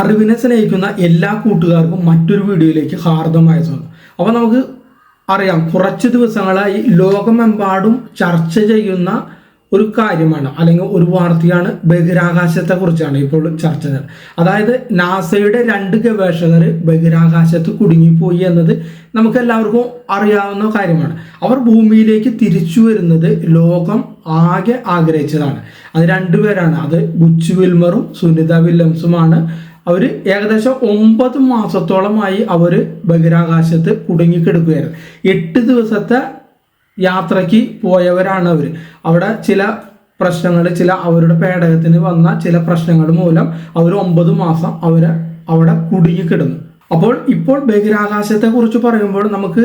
അറിവിനെ സ്നേഹിക്കുന്ന എല്ലാ കൂട്ടുകാർക്കും മറ്റൊരു വീഡിയോയിലേക്ക് ഹാർദമായ സ്വാഗതം. അപ്പോൾ നമുക്ക് അറിയാം കുറച്ച് ദിവസങ്ങളായി ലോകമെമ്പാടും ചർച്ച ചെയ്യുന്ന ഒരു കാര്യമാണ് അല്ലെങ്കിൽ ഒരു വാർത്തയാണ് ബഹിരാകാശത്തെ കുറിച്ചാണ് ഇപ്പോൾ ചർച്ച ചെയ്യുന്നത്. അതായത് നാസയുടെ രണ്ട് ഗവേഷകർ ബഹിരാകാശത്ത് കുടുങ്ങിപ്പോയി എന്നത് നമുക്ക് എല്ലാവർക്കും അറിയാവുന്ന കാര്യമാണ്. അവർ ഭൂമിയിലേക്ക് തിരിച്ചു വരുന്നത് ലോകം ആകെ ആഗ്രഹിച്ചതാണ്. അത് രണ്ടുപേരാണ്. അത് ബുച്ച് വിൽമറും സുനിത വില്യംസുമാണ്. അവർ ഏകദേശം ഒമ്പത് മാസത്തോളമായി അവർ ബഹിരാകാശത്ത് കുടുങ്ങിക്കിടക്കുകയായിരുന്നു. എട്ട് ദിവസത്തെ യാത്രയ്ക്ക് പോയവരാണ് അവർ അവിടെ ചില പ്രശ്നങ്ങൾ ചില അവരുടെ പേടകത്തിന് വന്ന ചില പ്രശ്നങ്ങൾ മൂലം അവർ ഒമ്പത് മാസം അവരെ അവിടെ കുടുങ്ങിക്കിടുന്നു. അപ്പോൾ ഇപ്പോൾ ബഹിരാകാശത്തെ കുറിച്ച് പറയുമ്പോൾ നമുക്ക്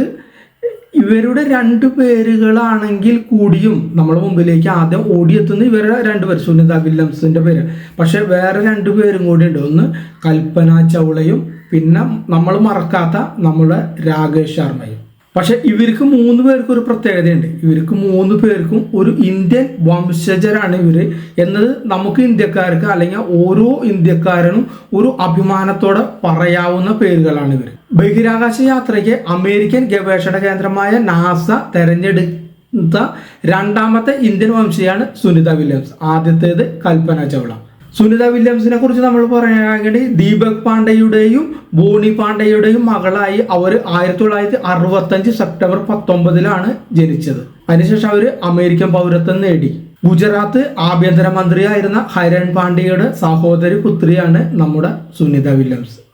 ഇവരുടെ രണ്ട് പേരുകളാണെങ്കിൽ കൂടിയും നമ്മുടെ മുമ്പിലേക്ക് ആദ്യം ഓടിയെത്തുന്ന ഇവരുടെ രണ്ട് പേര് സുനിത വില്യംസിന്റെ പേര്. പക്ഷെ വേറെ രണ്ട് പേരും കൂടി ഉണ്ട്. ഒന്ന് കൽപ്പന ചൗളയും പിന്നെ നമ്മൾ മറക്കാത്ത നമ്മുടെ രാകേഷ് ശർമ്മയും. പക്ഷെ ഇവർക്ക് മൂന്ന് പേർക്കും ഒരു പ്രത്യേകതയുണ്ട്. ഇവർക്ക് മൂന്ന് പേർക്കും ഒരു ഇന്ത്യൻ വംശജരാണ് ഇവർ എന്നത് നമുക്ക് ഇന്ത്യക്കാർക്ക് അല്ലെങ്കിൽ ഓരോ ഇന്ത്യക്കാരനും ഒരു അഭിമാനത്തോടെ പറയാവുന്ന പേരുകളാണ് ഇവർ ബഹിരാകാശ യാത്രയ്ക്ക് അമേരിക്കൻ ഗവേഷണ കേന്ദ്രമായ നാസ തെരഞ്ഞെടുത്ത രണ്ടാമത്തെ ഇന്ത്യൻ വംശിയാണ് സുനിത വില്യംസ്. ആദ്യത്തേത് കൽപ്പന ചൗള. സുനിത വില്യംസിനെ കുറിച്ച് നമ്മൾ പറയുകയാണെങ്കിൽ ദീപക് പാണ്ഡെയുടെയും ബോണി പാണ്ഡെയുടെയും മകളായി അവർ ആയിരത്തി തൊള്ളായിരത്തി അറുപത്തഞ്ച് സെപ്റ്റംബർ പത്തൊമ്പതിലാണ് ജനിച്ചത്. അതിനുശേഷം അവർ അമേരിക്കൻ പൗരത്വം നേടി. ഗുജറാത്ത് ആഭ്യന്തരമന്ത്രിയായിരുന്ന ഹരൺ പാണ്ഡെയുടെ സഹോദരി പുത്രിയാണ് നമ്മുടെ Sunita Williams.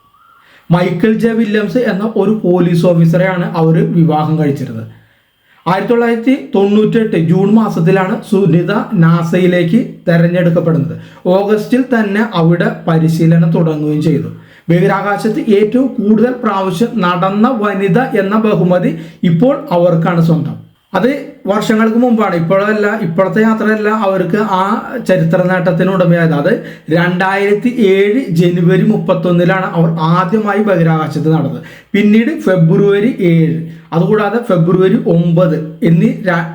Michael J Williams എന്ന ഒരു പോലീസ് ഓഫീസറെയാണ് അവർ വിവാഹം കഴിച്ചിരുന്നത്. ആയിരത്തി തൊള്ളായിരത്തി തൊണ്ണൂറ്റെട്ട് ജൂൺ മാസത്തിലാണ് സുനിത നാസയിലേക്ക് തെരഞ്ഞെടുക്കപ്പെടുന്നത്. ഓഗസ്റ്റിൽ തന്നെ അവിടെ പരിശീലനം തുടങ്ങുകയും ചെയ്തു. ബഹിരാകാശത്ത് ഏറ്റവും കൂടുതൽ പ്രാവശ്യം നടന്ന വനിത എന്ന ബഹുമതി ഇപ്പോൾ അവർക്കാണ് സ്വന്തം. അത് വർഷങ്ങൾക്ക് മുമ്പാണ്. ഇപ്പോഴല്ല ഇപ്പോഴത്തെ യാത്രയല്ല അവർക്ക് ആ ചരിത്ര നേട്ടത്തിന് ഉടമയായത്. അത് രണ്ടായിരത്തി ഏഴ് ജനുവരി മുപ്പത്തൊന്നിലാണ് അവർ ആദ്യമായി ബഹിരാകാശത്ത് നടന്നത്. പിന്നീട് ഫെബ്രുവരി ഏഴ്. അതുകൂടാതെ ഫെബ്രുവരി ഒമ്പത് എന്നീ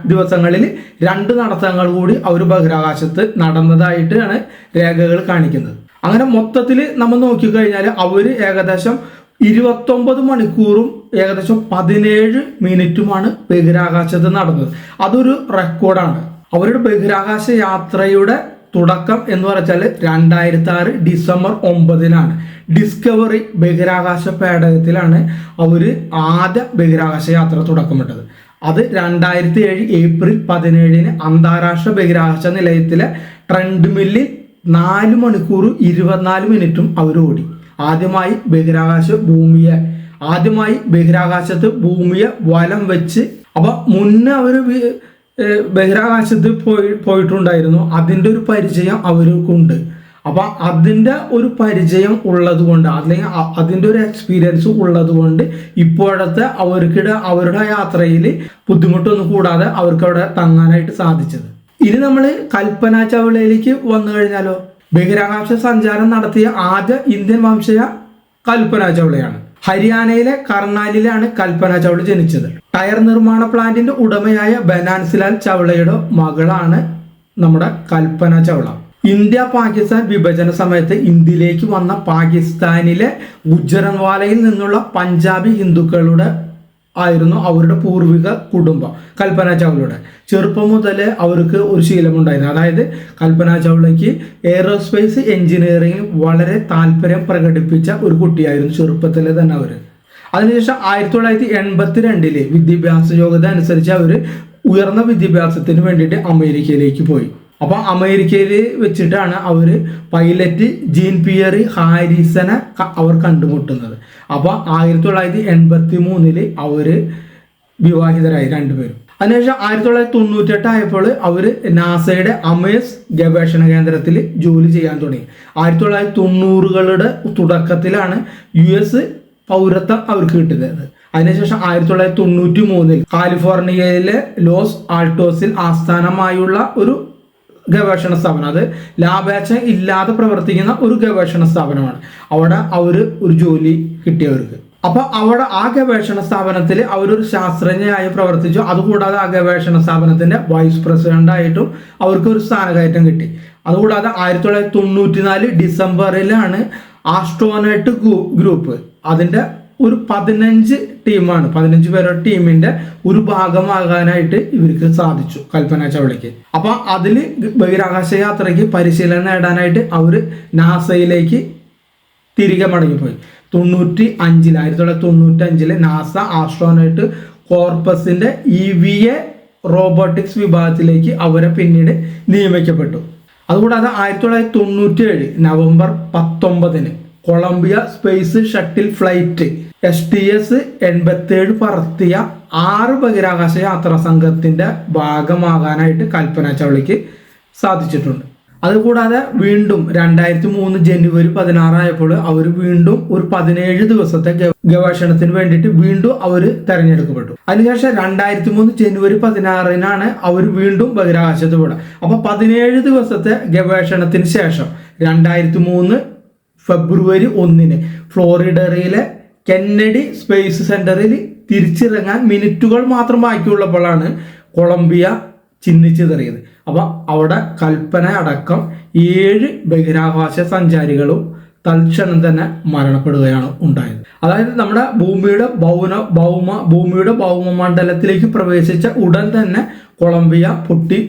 ദിവസങ്ങളിൽ രണ്ട് നടത്തങ്ങൾ കൂടി അവർ ബഹിരാകാശത്ത് നടന്നതായിട്ടാണ് രേഖകൾ കാണിക്കുന്നത്. അങ്ങനെ മൊത്തത്തിൽ നമ്മൾ നോക്കിക്കഴിഞ്ഞാൽ അവർ ഏകദേശം ഇരുപത്തൊമ്പത് മണിക്കൂറും ഏകദേശം പതിനേഴ് മിനിറ്റുമാണ് ബഹിരാകാശത്ത് നടന്നത്. അതൊരു റെക്കോർഡാണ്. അവരുടെ ബഹിരാകാശ യാത്രയുടെ തുടക്കം എന്ന് പറഞ്ഞാൽ രണ്ടായിരത്തി ആറ് ഡിസംബർ ഒമ്പതിനാണ്. ഡിസ്കവറി ബഹിരാകാശ പേടകത്തിലാണ് അവർ ആദ്യ ബഹിരാകാശ യാത്ര തുടക്കമിട്ടത്. അത് രണ്ടായിരത്തി ഏഴ് ഏപ്രിൽ പതിനേഴിന് അന്താരാഷ്ട്ര ബഹിരാകാശ നിലയത്തിലെ ട്രെൻഡ് മില്ലിൽ നാല് മണിക്കൂർ ഇരുപത്തിനാല് മിനിറ്റും അവർ ഓടി ആദ്യമായി ബഹിരാകാശ ഭൂമിയെ ആദ്യമായി ബഹിരാകാശത്ത് ഭൂമിയെ വലം വെച്ച് അപ്പൊ മുന്നേ അവർ ബഹിരാകാശത്ത് പോയി പോയിട്ടുണ്ടായിരുന്നു. അതിന്റെ ഒരു പരിചയം അവർക്കുണ്ട്. അപ്പൊ അതിന്റെ ഒരു പരിചയം ഉള്ളത് കൊണ്ട് അല്ലെങ്കിൽ അതിന്റെ ഒരു എക്സ്പീരിയൻസ് ഉള്ളത് കൊണ്ട് ഇപ്പോഴത്തെ അവർക്കിടെ അവരുടെ യാത്രയിൽ ബുദ്ധിമുട്ടൊന്നും കൂടാതെ അവർക്ക് അവിടെ തങ്ങാനായിട്ട് സാധിച്ചത്. ഇനി നമ്മൾ കൽപ്പന ചവിളയിലേക്ക് വന്നു കഴിഞ്ഞാലോ? ബഹിരാകാശ സഞ്ചാരം നടത്തിയ ആദ്യ ഇന്ത്യൻ വംശജ കൽപ്പന ചൗളയാണ് ഹരിയാനയിലെ കർണാലിലാണ് കൽപ്പന ചൗള ജനിച്ചത്. ടയർ നിർമ്മാണ പ്ലാന്റിന്റെ ഉടമയായ ബനാൻസിലാൽ ചൗളയുടെ മകളാണ് നമ്മുടെ കൽപ്പന ചൗള ഇന്ത്യ പാകിസ്ഥാൻ വിഭജന സമയത്ത് ഇന്ത്യയിലേക്ക് വന്ന പാകിസ്ഥാനിലെ ഗുജറൻവാലയിൽ നിന്നുള്ള പഞ്ചാബി ഹിന്ദുക്കളുടെ ആയിരുന്നു അവരുടെ പൂർവിക കുടുംബം. കൽപ്പന ചൗളയുടെ ചെറുപ്പം മുതൽ അവർക്ക് ഒരു ശീലമുണ്ടായിരുന്നു. അതായത് കൽപ്പന ചൗളയ്ക്ക് എയറോസ്പേസ് എഞ്ചിനീയറിംഗ് വളരെ താല്പര്യം പ്രകടിപ്പിച്ച ഒരു കുട്ടിയായിരുന്നു ചെറുപ്പത്തിൽ തന്നെ അവർ അതിനുശേഷം ആയിരത്തി തൊള്ളായിരത്തി എൺപത്തി രണ്ടിൽ വിദ്യാഭ്യാസ യോഗ്യത അനുസരിച്ച് അവർ ഉയർന്ന വിദ്യാഭ്യാസത്തിന് വേണ്ടിയിട്ട് അമേരിക്കയിലേക്ക് പോയി. അപ്പൊ അമേരിക്കയിൽ വെച്ചിട്ടാണ് അവർ പൈലറ്റ് ജീൻ പിയറി ഹാരിസനെ അവർ കണ്ടുമുട്ടുന്നത്. അപ്പൊ ആയിരത്തി തൊള്ളായിരത്തി എൺപത്തി മൂന്നിൽ അവർ വിവാഹിതരായി രണ്ടുപേരും. അതിനുശേഷം ആയിരത്തി തൊള്ളായിരത്തി തൊണ്ണൂറ്റെട്ട് ആയപ്പോൾ അവർ നാസയുടെ അമേസ് ഗവേഷണ കേന്ദ്രത്തിൽ ജോലി ചെയ്യാൻ തുടങ്ങി. ആയിരത്തി തൊള്ളായിരത്തി തൊണ്ണൂറുകളുടെ തുടക്കത്തിലാണ് യു എസ് പൗരത്വം അവർക്ക് കിട്ടുന്നത് അതിനുശേഷം ആയിരത്തി തൊള്ളായിരത്തി തൊണ്ണൂറ്റി മൂന്നിൽ കാലിഫോർണിയയിലെ ലോസ് ആൾട്ടോസിൽ ആസ്ഥാനമായുള്ള ഒരു ഗവേഷണ സ്ഥാപനം. അത് ലാഭേച്ഛ ഇല്ലാതെ പ്രവർത്തിക്കുന്ന ഒരു ഗവേഷണ സ്ഥാപനമാണ്. അവിടെ അവർ ഒരു ജോലി കിട്ടിയവർക്ക്. അപ്പൊ അവിടെ ആ ഗവേഷണ സ്ഥാപനത്തിൽ അവരൊരു ശാസ്ത്രജ്ഞയായി പ്രവർത്തിച്ചു. അതുകൂടാതെ ആ ഗവേഷണ സ്ഥാപനത്തിന്റെ വൈസ് പ്രസിഡന്റ് ആയിട്ടും അവർക്ക് ഒരു സ്ഥാനകയറ്റം കിട്ടി. അതുകൂടാതെ ആയിരത്തി തൊള്ളായിരത്തി തൊണ്ണൂറ്റിനാല് ഡിസംബറിലാണ് ആസ്ട്രോനെറ്റ് ഗ്രൂപ്പ് അതിന്റെ ഒരു പതിനഞ്ച് ടീമാണ്. പതിനഞ്ച് പേരുടെ ടീമിന്റെ ഒരു ഭാഗമാകാനായിട്ട് ഇവർക്ക് സാധിച്ചു കൽപ്പന ചൗളയ്ക്ക്. അപ്പൊ അതിൽ ബഹിരാകാശ യാത്രയ്ക്ക് പരിശീലനം നേടാനായിട്ട് അവർ നാസയിലേക്ക് തിരികെ മടങ്ങിപ്പോയി. തൊണ്ണൂറ്റി അഞ്ചിൽ ആയിരത്തി തൊള്ളായിരത്തി തൊണ്ണൂറ്റി അഞ്ചിൽ നാസ ആസ്ട്രോനൈറ്റ് കോർപ്പസിന്റെ ഇ വി എ റോബോട്ടിക്സ് വിഭാഗത്തിലേക്ക് അവരെ പിന്നീട് നിയമിക്കപ്പെട്ടു. അതുകൂടാതെ ആയിരത്തി തൊള്ളായിരത്തി തൊണ്ണൂറ്റി ഏഴ് നവംബർ പത്തൊമ്പതിന് Columbia space shuttle flight S T S എൺപത്തേഴ് പറത്തിയ ആറ് ബഹിരാകാശ യാത്രാ സംഘത്തിന്റെ ഭാഗമാകാനായിട്ട് കൽപ്പന ചവളിക്ക് സാധിച്ചിട്ടുണ്ട്. അതുകൂടാതെ വീണ്ടും രണ്ടായിരത്തി മൂന്ന് ജനുവരി പതിനാറായപ്പോൾ അവർ വീണ്ടും ഒരു പതിനേഴ് ദിവസത്തെ ഗവേഷണത്തിന് വേണ്ടിയിട്ട് വീണ്ടും അവർ തെരഞ്ഞെടുക്കപ്പെട്ടു. അതിനുശേഷം രണ്ടായിരത്തി മൂന്ന് ജനുവരി പതിനാറിനാണ് അവർ വീണ്ടും ബഹിരാകാശത്ത് പോകുന്നത് അപ്പൊ പതിനേഴ് ദിവസത്തെ ഗവേഷണത്തിന് ശേഷം രണ്ടായിരത്തി മൂന്ന് ഫെബ്രുവരി ഒന്നിന് ഫ്ലോറിഡയിലെ കെന്നഡി സ്പേസ് സെന്ററിൽ തിരിച്ചിറങ്ങാൻ മിനിറ്റുകൾ മാത്രം ബാക്കിയുള്ളപ്പോഴാണ് കൊളംബിയ ചിഹ്നിച്ചിതറിയത് അപ്പൊ അവിടെ കൽപ്പന അടക്കം ഏഴ് ബഹിരാകാശ സഞ്ചാരികളും തൽക്ഷണം തന്നെ മരണപ്പെടുകയാണ് ഉണ്ടായത്. അതായത് നമ്മുടെ ഭൂമിയുടെ ഭൗന ഭൗമ ഭൂമിയുടെ ഭൗമമണ്ഡലത്തിലേക്ക് പ്രവേശിച്ച ഉടൻ തന്നെ കൊളംബിയ പൊട്ടി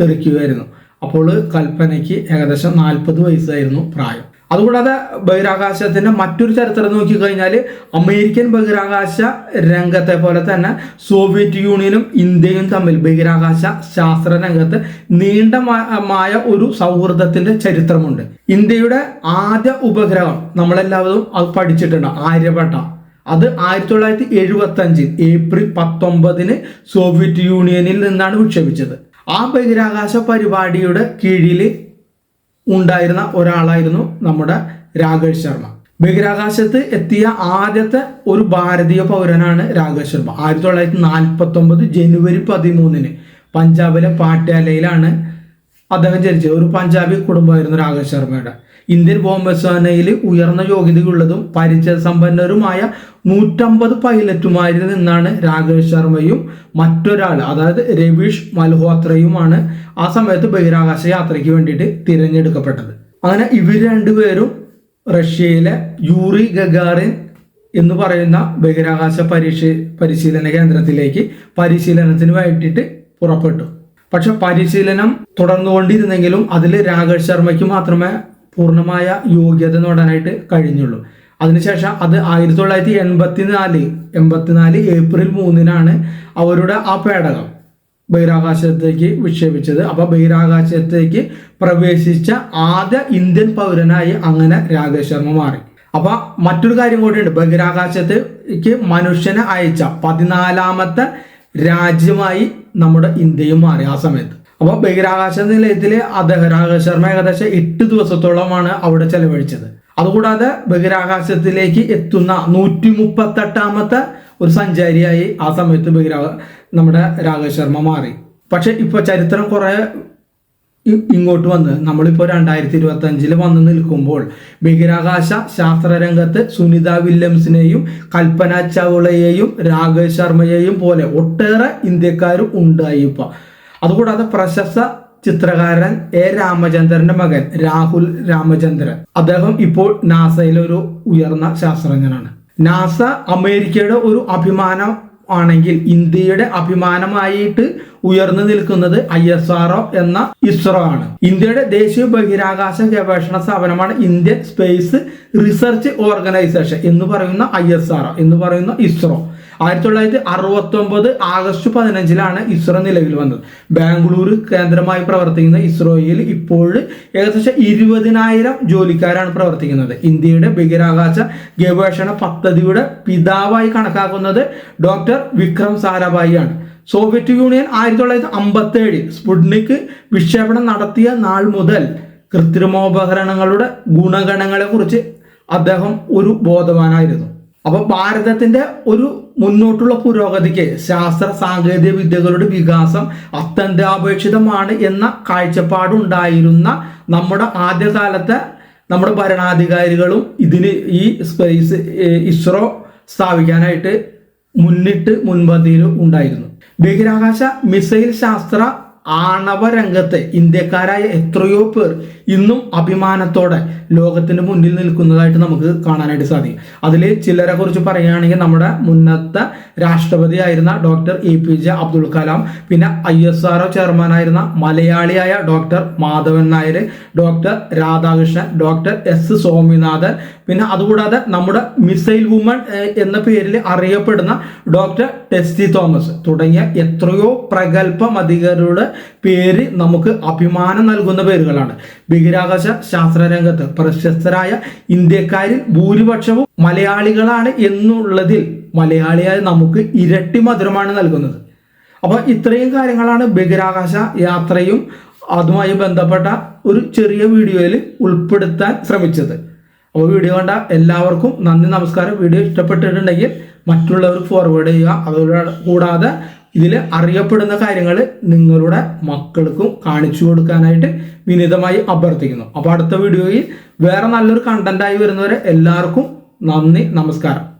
തെറിക്കുകയായിരുന്നു അപ്പോൾ കൽപ്പനയ്ക്ക് ഏകദേശം നാൽപ്പത് വയസ്സായിരുന്നു പ്രായം. അതുകൂടാതെ ബഹിരാകാശത്തിന്റെ മറ്റൊരു ചരിത്രം നോക്കിക്കഴിഞ്ഞാൽ അമേരിക്കൻ ബഹിരാകാശ രംഗത്തെ പോലെ തന്നെ സോവിയറ്റ് യൂണിയനും ഇന്ത്യയും തമ്മിൽ ബഹിരാകാശ ശാസ്ത്ര രംഗത്ത് നീണ്ടമായ ഒരു സൗഹൃദത്തിന്റെ ചരിത്രമുണ്ട്. ഇന്ത്യയുടെ ആദ്യ ഉപഗ്രഹം നമ്മളെല്ലാവരും അത് പഠിച്ചിട്ടുണ്ട് ആര്യഭട്ട. അത് ആയിരത്തി തൊള്ളായിരത്തി എഴുപത്തി അഞ്ചിൽ ഏപ്രിൽ പത്തൊമ്പതിന് സോവിയറ്റ് യൂണിയനിൽ നിന്നാണ് വിക്ഷേപിച്ചത്. ആ ബഹിരാകാശ പരിപാടിയുടെ കീഴിൽ ഉണ്ടായിരുന്ന ഒരാളായിരുന്നു നമ്മുടെ രാഘവ് ശർമ്മ. ബഹിരാകാശത്ത് എത്തിയ ആദ്യത്തെ ഒരു ഭാരതീയ പൗരനാണ് രാഘവ് ശർമ്മ. ആയിരത്തി തൊള്ളായിരത്തി നാൽപ്പത്തി ഒമ്പത് ജനുവരി പതിമൂന്നിന് പഞ്ചാബിലെ പാട്യാലയിലാണ് അദ്ദേഹം ജനിച്ചത്. ഒരു പഞ്ചാബി കുടുംബമായിരുന്നു രാഘവ് ശർമ്മയുടെ. ഇന്ത്യൻ വ്യോമസേനയിൽ ഉയർന്ന യോഗ്യതയുള്ളതും പരിചയ സമ്പന്നരുമായ നൂറ്റമ്പത് പൈലറ്റുമാരിൽ നിന്നാണ് രാകേഷ് ശർമ്മയും മറ്റൊരാൾ അതായത് രവീഷ് മൽഹോത്രയുമാണ് ആ സമയത്ത് ബഹിരാകാശ യാത്രയ്ക്ക് വേണ്ടിയിട്ട് തിരഞ്ഞെടുക്കപ്പെട്ടത്. അങ്ങനെ ഇവർ രണ്ടുപേരും റഷ്യയിലെ യൂറി ഗഗാറിൻ എന്ന് പറയുന്ന ബഹിരാകാശ പരീക്ഷ പരിശീലന കേന്ദ്രത്തിലേക്ക് പരിശീലനത്തിന് വേണ്ടിയിട്ട് പുറപ്പെട്ടു. പക്ഷെ പരിശീലനം തുടർന്നുകൊണ്ടിരുന്നെങ്കിലും അതിൽ രാകേഷ് ശർമ്മയ്ക്ക് മാത്രമേ പൂർണമായ യോഗ്യത നേടാനായിട്ട് കഴിഞ്ഞുള്ളൂ. അതിനുശേഷം അത് ആയിരത്തി തൊള്ളായിരത്തി എൺപത്തിനാല് എൺപത്തിനാല് ഏപ്രിൽ മൂന്നിനാണ് അവരുടെ ആ പേടകം ബഹിരാകാശത്തേക്ക് വിക്ഷേപിച്ചത്. അപ്പൊ ബഹിരാകാശത്തേക്ക് പ്രവേശിച്ച ആദ്യ ഇന്ത്യൻ പൗരനായി അങ്ങനെ രാകേഷ് ശർമ്മ മാറി. അപ്പൊ മറ്റൊരു കാര്യം കൂടിയുണ്ട് ബഹിരാകാശത്തേക്ക് മനുഷ്യനെ അയച്ച പതിനാലാമത്തെ രാജ്യമായി നമ്മുടെ ഇന്ത്യയും മാറി ആ സമയത്ത്. അപ്പൊ ബഹിരാകാശ നിലയത്തിൽ അദ്ദേഹം ശർമ്മ ഏകദേശം എട്ട് ദിവസത്തോളമാണ് അവിടെ ചെലവഴിച്ചത്. അതുകൂടാതെ ബഹിരാകാശത്തിലേക്ക് എത്തുന്ന നൂറ്റി മുപ്പത്തെട്ടാമത്തെ ഒരു സഞ്ചാരിയായി ആ സമയത്ത് ബഹിരാ നമ്മുടെ രാഘവ് ശർമ്മ മാറി. പക്ഷെ ഇപ്പൊ ചരിത്രം കുറെ ഇങ്ങോട്ട് വന്ന് നമ്മളിപ്പോൾ രണ്ടായിരത്തി ഇരുപത്തി അഞ്ചിൽ വന്ന് നിൽക്കുമ്പോൾ ബഹിരാകാശ ശാസ്ത്ര രംഗത്ത് സുനിത വില്യംസിനെയും കൽപ്പന ചൗളയെയും രാഘവ് ശർമ്മയെയും പോലെ ഒട്ടേറെ ഇന്ത്യക്കാരും ഉണ്ടായി ഇപ്പൊ. അതുകൂടാതെ പ്രശസ്ത ചിത്രകാരൻ എ രാമചന്ദ്രന്റെ മകൻ രാഹുൽ രാമചന്ദ്രൻ. അദ്ദേഹം ഇപ്പോൾ നാസയിലെ ഒരു ഉയർന്ന ശാസ്ത്രജ്ഞനാണ്. നാസ അമേരിക്കയുടെ ഒരു അഭിമാനം ആണെങ്കിൽ ഇന്ത്യയുടെ അഭിമാനമായിട്ട് ഉയർന്നു നിൽക്കുന്നത് ഐ എസ് ആർ ഒ എന്ന ഇസ്രോ ആണ്. ഇന്ത്യയുടെ ദേശീയ ബഹിരാകാശ ഗവേഷണ സ്ഥാപനമാണ് ഇന്ത്യൻ സ്പേസ് റിസർച്ച് ഓർഗനൈസേഷൻ എന്ന് പറയുന്ന ഐ എസ് ആർ ഒ എന്ന് പറയുന്ന ഇസ്രോ. ആയിരത്തി തൊള്ളായിരത്തി അറുപത്തി ഒമ്പത് ആഗസ്റ്റ് പതിനഞ്ചിലാണ് ഇസ്രോ നിലവിൽ വന്നത്. ബാംഗ്ലൂർ കേന്ദ്രമായി പ്രവർത്തിക്കുന്ന ഇസ്രോയിൽ ഇപ്പോൾ ഏകദേശം ഇരുപതിനായിരം ജോലിക്കാരാണ് പ്രവർത്തിക്കുന്നത്. ഇന്ത്യയുടെ ബഹിരാകാശ ഗവേഷണ പദ്ധതിയുടെ പിതാവായി കണക്കാക്കുന്നത് ഡോക്ടർ വിക്രം സാരാഭായി ആണ് സോവിയറ്റ് യൂണിയൻ ആയിരത്തി തൊള്ളായിരത്തി അമ്പത്തി ഏഴിൽ സ്പുട്നിക് വിക്ഷേപണം നടത്തിയ നാൾ മുതൽ കൃത്രിമോപകരണങ്ങളുടെ ഗുണഗണങ്ങളെക്കുറിച്ച് അദ്ദേഹം ഒരു ബോധവാനായിരുന്നു. അപ്പൊ ഭാരതത്തിന്റെ ഒരു മുന്നോട്ടുള്ള പുരോഗതിക്ക് ശാസ്ത്ര സാങ്കേതിക വിദ്യകളുടെ വികാസം അത്യന്താപേക്ഷിതമാണ് എന്ന കാഴ്ചപ്പാടുണ്ടായിരുന്ന നമ്മുടെ ആദ്യകാലത്തെ നമ്മുടെ ഭരണാധികാരികളും ഇതിന് ഈ സ്പേസ് ഇസ്രോ സ്ഥാപിക്കാനായിട്ട് മുന്നിട്ട് മുൻപന്തിയിൽ ഉണ്ടായിരുന്നു. ബഹിരാകാശ മിസൈൽ ശാസ്ത്ര ആണവ രംഗത്തെ ഇന്ത്യക്കാരായ എത്രയോ പേർ ഇന്നും അഭിമാനത്തോടെ ലോകത്തിന് മുന്നിൽ നിൽക്കുന്നതായിട്ട് നമുക്ക് കാണാനായിട്ട് സാധിക്കും. അതിൽ ചിലരെ കുറിച്ച് പറയുകയാണെങ്കിൽ നമ്മുടെ മുന്നത്തെ രാഷ്ട്രപതിയായിരുന്ന doctor A P J Abdul Kalam പിന്നെ ഐ എസ് ആർ ചെയർമാനായിരുന്ന മലയാളിയായ doctor Madhavan Nair doctor Radhakrishnan doctor S Swaminathan പിന്നെ അതുകൂടാതെ നമ്മുടെ മിസൈൽ വുമൺ എന്ന പേരിൽ അറിയപ്പെടുന്ന ഡോക്ടർ ടെസ്റ്റി തോമസ് തുടങ്ങിയ എത്രയോ പ്രഗത്ഭ മതികരുടെ പേര് നമുക്ക് അഭിമാനം നൽകുന്ന പേരുകളാണ്. ബഹിരാകാശ ശാസ്ത്ര രംഗത്ത് പ്രശസ്തരായ ഇന്ത്യക്കാരിൽ ഭൂരിപക്ഷവും മലയാളികളാണ് എന്നുള്ളതിൽ മലയാളിയായ നമുക്ക് ഇരട്ടി മധുരമാണ് നൽകുന്നത്. അപ്പോൾ ഇത്രയും കാര്യങ്ങളാണ് ബഹിരാകാശ യാത്രയും അതുമായി ബന്ധപ്പെട്ട ഒരു ചെറിയ വീഡിയോയിൽ ഉൾപ്പെടുത്താൻ ശ്രമിച്ചത്. അപ്പോൾ വീഡിയോ കണ്ട എല്ലാവർക്കും നന്ദി നമസ്കാരം. വീഡിയോ ഇഷ്ടപ്പെട്ടിട്ടുണ്ടെങ്കിൽ മറ്റുള്ളവർക്ക് ഫോർവേഡ് ചെയ്യുക. അതോടെ കൂടാതെ ഇതിൽ അറിയപ്പെടുന്ന കാര്യങ്ങൾ നിങ്ങളുടെ മക്കൾക്കും കാണിച്ചു കൊടുക്കാനായിട്ട് വിനീതമായി അഭ്യർത്ഥിക്കുന്നു. അപ്പോൾ അടുത്ത വീഡിയോയിൽ വേറെ നല്ലൊരു കണ്ടന്റായി വരുന്നവരെ എല്ലാവർക്കും നന്ദി നമസ്കാരം.